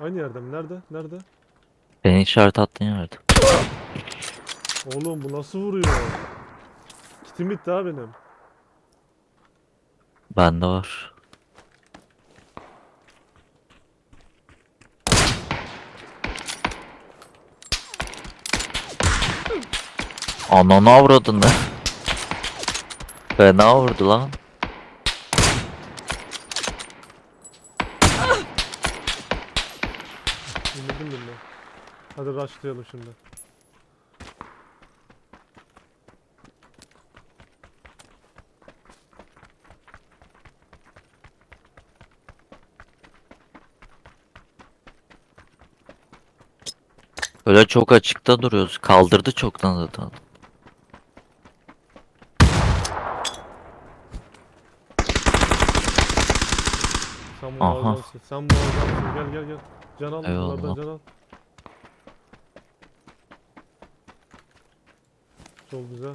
Aynı yerde mi? Nerede? Nerede? Senin işaret attığın yerde. Oğlum bu nasıl vuruyor? Kitim bitti ha benim. Bende var. Ananı avradın ne? Fena vurdu lan. İndirdim birini. Hadi rushlayalım şimdi. Öyle çok açıkta duruyoruz. Kaldırdı çoktan zaten. Sen Aha. muazzamsın. Sen muazzamsın. Gel gel gel. Can al. Eyvallah. Bunlardan can al. Çok güzel.